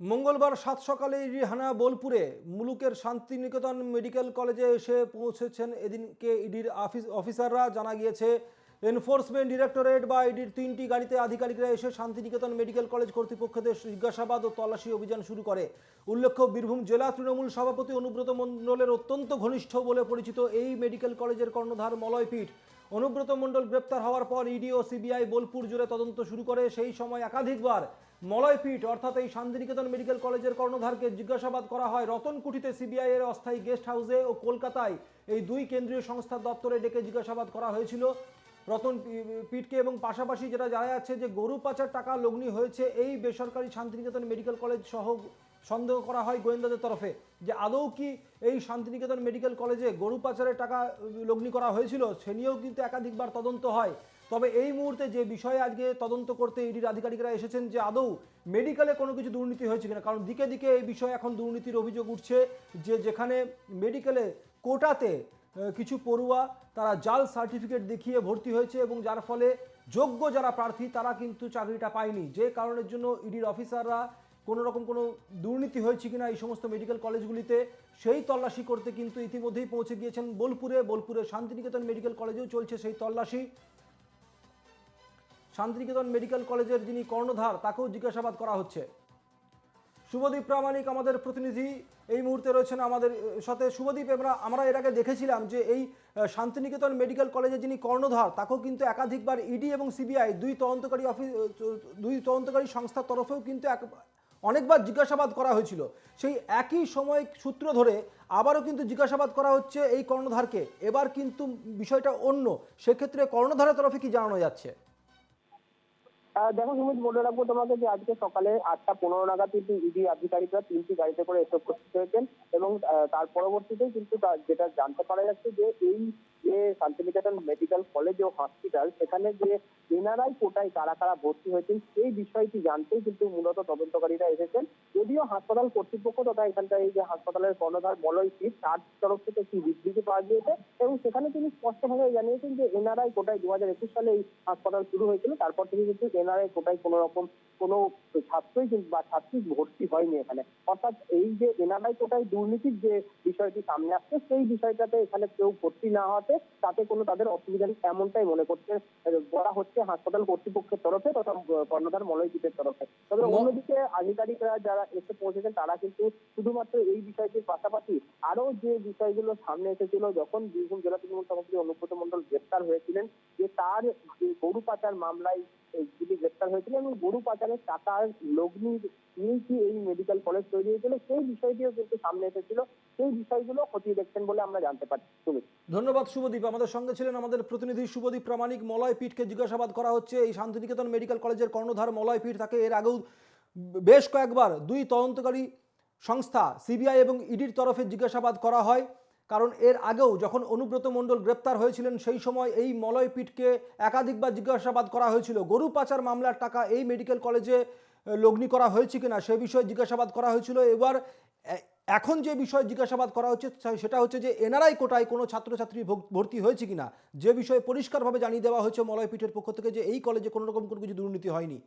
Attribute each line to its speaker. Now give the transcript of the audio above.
Speaker 1: মঙ্গলবার সাত সকালে রিহানা বোলপুরে মুলুকের শান্তিনিকেতন মেডিকেল কলেজে এসে পৌঁছেছেন এদিনকে ইডির অফিসাররা। জানা গিয়েছে, এনফোর্সমেন্ট ডিরেক্টরেট বা ইডির তিনটি গাড়িতে আধিকারিকরা এসে শান্তিনিকেতন মেডিকেল কলেজ কর্তৃপক্ষদের জিজ্ঞাসাবাদ ও তল্লাশি অভিযান শুরু করে। উল্লেখ্য, বীরভূম জেলা তৃণমূল সভাপতি অনুব্রত মণ্ডলের অত্যন্ত ঘনিষ্ঠ বলে পরিচিত এই মেডিকেল কলেজের কর্ণধার মলয়পীঠ অনুব্রত মণ্ডল গ্রেপ্তার হওয়ার পর ইডি ও সিবিআই বোলপুর জুড়ে তদন্ত শুরু করে, সেই সময় একাধিকবার মলয়পীঠ, অর্থাৎ এই শান্তিনিকেতন মেডিকেল কলেজের কর্ণধারকে জিজ্ঞাসাবাদ করা হয়। রতনকুঠিতে সিবিআই এর অস্থায়ী গেস্ট হাউসে ও কলকাতায় এই দুই কেন্দ্রীয় সংস্থার দপ্তরে ডেকে জিজ্ঞাসাবাদ করা হয়েছিল। রতন পিটকে এবং পাশাপাশি যেটা জানা যাচ্ছে যে গরু পাচার টাকা লগ্নি হয়েছে, এই বেসরকারি শান্তিনিকেতন মেডিকেল কলেজ সহ সন্দেহ করা হয় গোয়েন্দাদের তরফে যে আদৌ কি এই শান্তিনিকেতন মেডিকেল কলেজে গরু পাচারের টাকা লগ্নি করা হয়েছিল, সে নিয়েও কিন্তু একাধিকবার তদন্ত হয়। তবে এই মুহূর্তে যে বিষয়ে আজকে তদন্ত করতে ইডির আধিকারিকরা এসেছেন যে আদৌ মেডিকেলে কোনো কিছু দুর্নীতি হয়েছে কিনা, কারণ দিকে দিকে এই বিষয়ে এখন দুর্নীতির অভিযোগ উঠছে যে যেখানে মেডিকেলে কোটাতে কিছু পড়ুয়া তারা জাল সার্টিফিকেট দেখিয়ে ভর্তি হয়েছে এবং যার ফলে যোগ্য যারা প্রার্থী তারা কিন্তু চাকরিটা পায়নি। যে কারণের জন্য ইডির অফিসাররা কোনো রকম কোনো দুর্নীতি হয়েছে কিনা এই সমস্ত মেডিকেল কলেজগুলিতে সেই তল্লাশি করতে কিন্তু ইতিমধ্যেই পৌঁছে গিয়েছেন বোলপুরে। বোলপুরে শান্তিনিকেতন মেডিকেল কলেজেও চলছে সেই তল্লাশি। শান্তিনিকেতন মেডিকেল কলেজের যিনি কর্ণধার, তাকেও জিজ্ঞাসাবাদ করা হচ্ছে। শুভদীপ প্রামাণিক আমাদের প্রতিনিধি, এই মুহূর্তে রয়েছেন আমাদের সাথে। শুভদীপ, আমরা আমরা এর আগে দেখেছিলাম যে এই শান্তিনিকেতন মেডিকেল কলেজের যিনি কর্ণধার, তাকেও কিন্তু একাধিকবার ইডি এবং সিবিআই দুই তদন্তকারী অফিস দুই তদন্তকারী সংস্থার তরফেও কিন্তু অনেকবার জিজ্ঞাসাবাদ করা হয়েছিল। সেই একই সময় সূত্র ধরে আবারও কিন্তু জিজ্ঞাসাবাদ করা হচ্ছে এই কর্ণধারকে। এবার কিন্তু বিষয়টা অন্য। সেক্ষেত্রে কর্ণধারের তরফে কি জানানো যাচ্ছে?
Speaker 2: দেখো সুমিত, বলে রাখব তোমাকে যে আজকে সকালে আটটা পনেরো নাগাদ কিন্তু ইডি আধিকারিকরা তিনটি গাড়িতে করে এসে উপস্থিত হয়েছেন এবং তার পরবর্তীতেই কিন্তু যেটা জানতে পারা যাচ্ছে যে এই যে শান্তিনিকেতন মেডিকেল কলেজ ও হসপিটাল, সেখানে যে এনআরআই কোটায় কারা কারা ভর্তি হয়েছেন সেই বিষয়টি জানতেই কিন্তু মূলত তদন্তকারীরা এসেছেন। যদিও হাসপাতাল কর্তৃপক্ষ তথা এখানকার এই যে হাসপাতালের কর্ণধার বলয় সিট তার তরফ থেকে একটি বিবৃতি পাওয়া গিয়েছে এবং সেখানে তিনি স্পষ্টভাবে জানিয়েছেন যে এনআরআই কোটায় দু হাজার একুশ সালে এই হাসপাতাল শুরু হয়েছিল। তারপর থেকে কিন্তু এনআরআই কোটায় কোনো রকম কোনো ছাত্রই কিন্তু বা ছাত্রী ভর্তি হয়নি এখানে। অর্থাৎ এই যে এনআরআই কোটায় দুর্নীতির যে বিষয়টি সামনে আসছে সেই বিষয়টাতে এখানে কেউ ভর্তি না হওয়াতে তাতে কোনো তাদের অসুবিধা নেই এমনটাই মনে করছে বলা হচ্ছে হাসপাতাল কর্তৃপক্ষের তরফে তথা কর্ণধার মলয়জিতের তরফে। তবে অন্যদিকে আধিকারিকরা যারা এসে পৌঁছেছেন, তারা কিন্তু শুধুমাত্র এই বিষয়টির পাশাপাশি আরও যে বিষয়গুলো সামনে এসেছিল, যখন বীরভূম জেলা তৃণমূল সভাপতি অনুব্রত মন্ডল গ্রেপ্তার হয়েছিলেন, যে তার গরু পাচার মামলায় যিনি গ্রেপ্তার হয়েছিলেন এবং গরু পাচারের টাকার লগ্নি নিয়েই কি এই মেডিকেল কলেজ তৈরি হয়েছিল, সেই বিষয়টিও কিন্তু সামনে এসেছিল। সেই বিষয়গুলো খতিয়ে দেখছেন বলে আমরা জানতে পারছি
Speaker 1: ধন্যবাদ শুভদীপ। আমাদের সঙ্গে ছিলেন আমাদের প্রতিনিধি শুভদীপ প্রামাণিক মলয় পীঠকে জিজ্ঞাসাবাদ করা হচ্ছে। এই শান্তিনিকেতন মেডিকেল কলেজের কর্ণধার মলয় পীঠ তাকে এর আগেও বেশ কয়েকবার দুই তদন্তকারী সংস্থা, সিবিআই এবং ইডির তরফে জিজ্ঞাসাবাদ করা হয়। কারণ এর আগেও যখন অনুব্রত মণ্ডল গ্রেপ্তার হয়েছিলেন, সেই সময় এই মলয় একাধিকবার জিজ্ঞাসাবাদ করা হয়েছিল, গরু পাচার মামলার টাকা এই মেডিকেল কলেজে লগ্নি করা হয়েছে কিনা, সে বিষয়ে জিজ্ঞাসাবাদ করা হয়েছিল। এবার এখন যে বিষয়ে জিজ্ঞাসাবাদ করা হচ্ছে সেটা হচ্ছে যে এনআরআই কোটায় কোনো ছাত্রছাত্রী ভর্তি হয়েছে কিনা, যে বিষয়ে পরিষ্কারভাবে জানিয়ে দেওয়া হয়েছে মলয়পীঠের পক্ষ থেকে যে এই কলেজে কোনো রকম কোনো কিছু দুর্নীতি হয়নি।